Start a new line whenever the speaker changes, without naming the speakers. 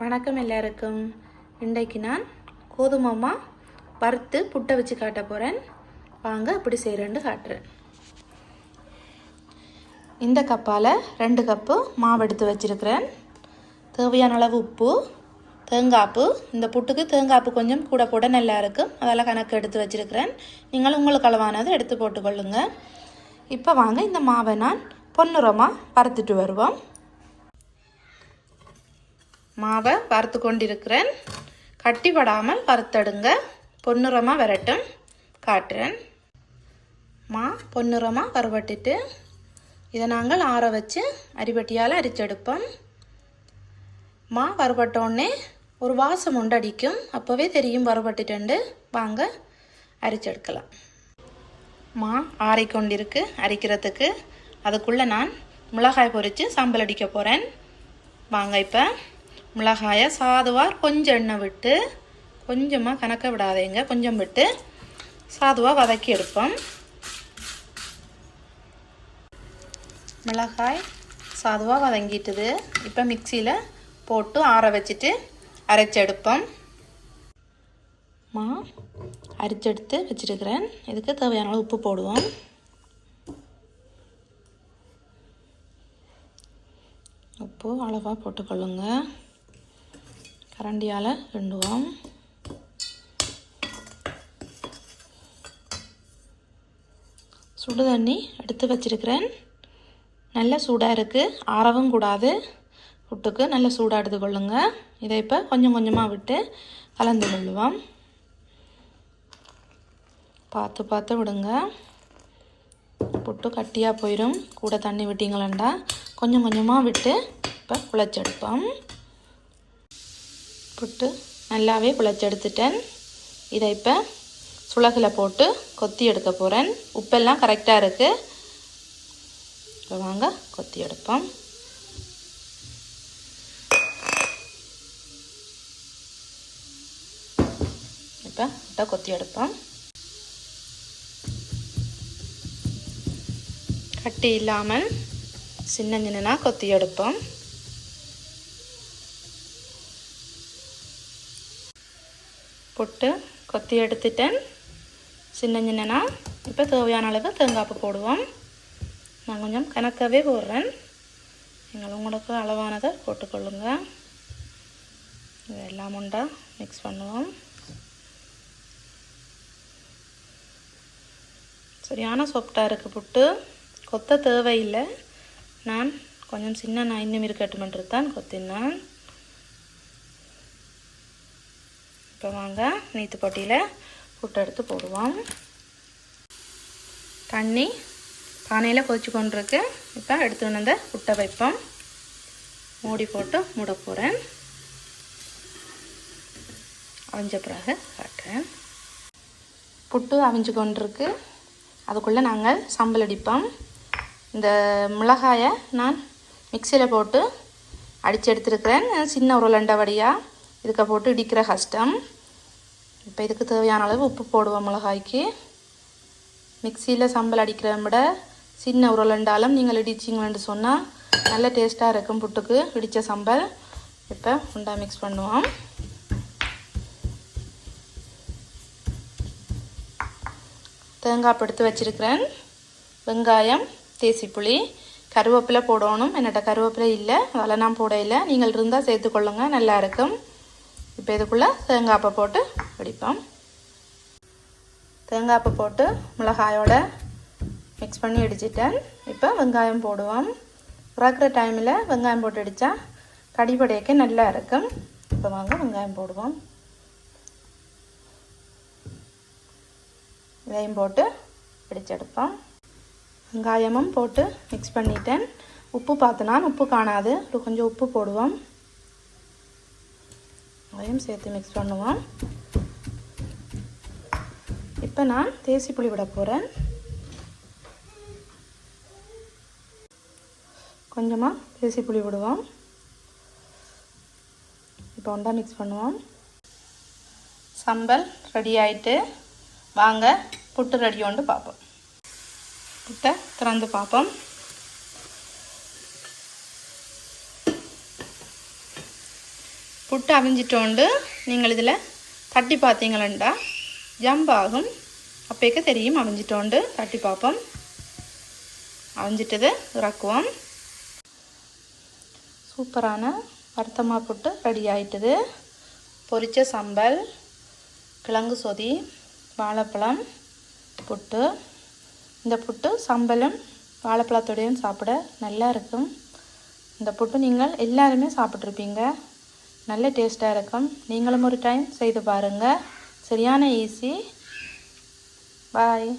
வணக்கம் எல்லாருக்கும். இன்றைக்கு நான் கோதுமாமா வறுத்து புட்டை வச்சு காட்ட போகிறேன் வாங்க இப்படி செய்கிறேன்னு காட்டுறேன். இந்த கப்பால் ரெண்டு கப்பு மாவு எடுத்து வச்சுருக்கிறேன். தேவையான அளவு உப்பு தேங்காப்பு. இந்த புட்டுக்கு தேங்காப்பு கொஞ்சம் கூட போட நல்லா இருக்கும். அதெல்லாம் கணக்கு எடுத்து வச்சுருக்கிறேன். நீங்கள் உங்களுக்கு அளவானதை எடுத்து போட்டுக்கொள்ளுங்க. இப்போ வாங்க இந்த மாவை நான் பொன்னுரமாக வறுத்துட்டு வருவோம். மாவை வறுத்து கொண்டிருக்கிறேன். கட்டிப்படாமல் வறுத்தடுங்க. பொன்னிறமாக வரட்டும். காட்டுறேன். மா பொன்னிறமாக வறுவட்டுட்டு இதை நாங்கள் ஆற வச்சு அரிபட்டியால் அரிச்செடுப்போம் மா வறுபட்டோடனே ஒரு வாசம் உண்டடிக்கும் அப்போவே தெரியும் வறுபட்டுட்டு வாங்க அரிச்செடுக்கலாம் மா ஆறிக்கொண்டிருக்கு அரிக்கிறதுக்கு. அதுக்குள்ளே நான் மிளகாய் பொறித்து சாம்பல் அடிக்க போகிறேன் வாங்க இப்போ. மிளகாயை சாதுவாக கொஞ்சம் எண்ணெய் விட்டு கொஞ்சமாக கணக்க விடாதீங்க. கொஞ்சம் விட்டு சாதுவாக வதக்கி எடுப்போம். மிளகாய் சாதுவாக வதங்கிட்டுது. இப்போ மிக்சியில் போட்டு ஆற வச்சுட்டு அரைச்செடுப்போம் மா அரைச்செடுத்து வச்சுருக்கிறேன். இதுக்கு தேவையான அளவு உப்பு போடுவோம். உப்பு அளவாக போட்டுக்கொள்ளுங்க. கரண்டியால் கிண்டுவோம் சுடு தண்ணி எடுத்து வச்சிருக்கிறேன். நல்ல சூடாக இருக்குது ஆறவும் கூடாது. புட்டுக்கு நல்ல சூடாக எடுத்து கொள்ளுங்கள் இதை இப்போ கொஞ்சம் கொஞ்சமாக விட்டு கலந்து கொள்ளுவோம். பார்த்து பார்த்து விடுங்க. புட்டு கட்டியாக போயிடும் கூட தண்ணி விட்டிங்களேண்டா. கொஞ்சம் கொஞ்சமாக விட்டு இப்போ குழச்செடுப்போம் புட்டு நல்லாவே குழச்செடுத்துட்டேன் இதை இப்போ சுளகில் போட்டு கொத்தி எடுக்க போகிறேன் உப்பெல்லாம் கரெக்டாக இருக்குது இப்போ வாங்க கொத்தி எடுப்போம். இப்போ முட்டை கொத்தி எடுப்போம். கட்டி இல்லாமல் சின்ன சின்னனாக கொத்தி எடுப்போம். போட்டு கொத்தி எடுத்துட்டேன். சின்ன சின்னனா. இப்போ தேவையான அளவு தேங்காய்ப்பு போடுவோம். நான் கொஞ்சம் கணக்காகவே போடுறேன். நீங்கள் உங்களுக்கு அளவானதை போட்டுக்கொள்ளுங்க. இதெல்லாம் உண்டா? மிக்ஸ் பண்ணுவோம். சரியான சாஃப்டாக இருக்குது புட்டு. கொத்த தேவையில்லை. நான் கொஞ்சம் சின்ன நான் இன்னும் இருக்கட்டுமென்று தான் கொத்தினேன். இப்போ வாங்க நீத்து பொட்டியில் புட்டு எடுத்து போடுவோம். தண்ணி பானையில் கொதிச்சு கொண்டிருக்கு. இப்போ எடுத்து வந்த புட்டை வைப்போம். மூடி போட்டு மூட போகிறேன் அவிஞ்ச பிறகு காட்டுறேன். புட்டு அவிஞ்சு கொண்டிருக்கு. அதுக்குள்ளே நாங்கள் சம்பல் அடிப்போம். இந்த மிளகாயை நான் மிக்சியில் போட்டு அடித்து எடுத்துருக்கிறேன். சின்ன உருளண்டை வடியாக இதுக்கு போட்டு இடிக்கிற கஷ்டம். இப்போ இதுக்கு தேவையான அளவு உப்பு போடுவோம் மிளகாய்க்கு. மிக்சியில் சம்பல் அடிக்கிறத விட சின்ன உருளண்டாலும் நீங்கள் இடிச்சிங்கன்னு சொன்னால் நல்ல டேஸ்ட்டாக இருக்கும் புட்டுக்கு இடித்த சம்பல். இப்போ உண்டா மிக்ஸ் பண்ணுவோம். தேங்காய் படுத்து வச்சுருக்கிறேன். வெங்காயம் தேசிப்புளி கருவேப்பிலை போடணும். என்னட்ட கருவேப்பிலை இல்லை அதெல்லாம் நான் போட இல்லை. நீங்கள் இருந்தால் சேர்த்துக்கொள்ளுங்க நல்லா இருக்கும். இப்போ இதுக்குள்ளே தேங்காய்ப்பை போட்டு பிடிப்போம் தேங்காய்ப்பை போட்டு மிளகாயோட மிக்ஸ் பண்ணி அடிச்சிட்டேன் இப்போ வெங்காயம் போடுவோம். இறக்குற டைமில் வெங்காயம் போட்டு அடித்தா கடிப்படையக்க நல்லா இருக்கும். இப்போ வாங்க வெங்காயம் போடுவோம். இதையும் போட்டு பிடிச்செடுப்போம் வெங்காயமும் போட்டு மிக்ஸ் பண்ணிட்டேன். உப்பு பார்த்தனா உப்பு காணாது. கொஞ்சம் உப்பு போடுவோம். அதையும் சேர்த்து மிக்ஸ் பண்ணுவோம். இப்போ நான் தேசி புளி விட போகிறேன் கொஞ்சமாக தேசி புளி விடுவோம். இப்போ ஒன்றா மிக்ஸ் பண்ணுவோம். சம்பல் ரெடி ஆயிட்டு வாங்க புட்டு ரெடி ஒன்று பார்ப்போம். புட்டை திறந்து பார்ப்போம். புட்டு அவிஞ்சிட்டோண்டு நீங்கள் இதில் தட்டி பார்த்தீங்களண்டா? ஜம்ப் ஆகும் அப்போக்க தெரியும் அவிஞ்சிட்டோண்டு. தட்டி பார்ப்போம். அவிஞ்சிட்டது இறக்குவோம். சூப்பரான வருத்தமாக புட்டு ரெடி ஆயிட்டது. பொரிச்ச சம்பல் கிழங்கு சொதி வாழைப்பழம் புட்டு. இந்த புட்டு சம்பலும் வாழைப்பழத்தோடையும் சாப்பிட நல்லா இருக்கும். இந்த புட்டு நீங்கள் எல்லாருமே சாப்பிட்ருப்பீங்க. நல்ல டேஸ்ட்டாக இருக்கும். நீங்களும் ஒரு டைம் செய்து பாருங்கள் சரியான ஈஸி பாய்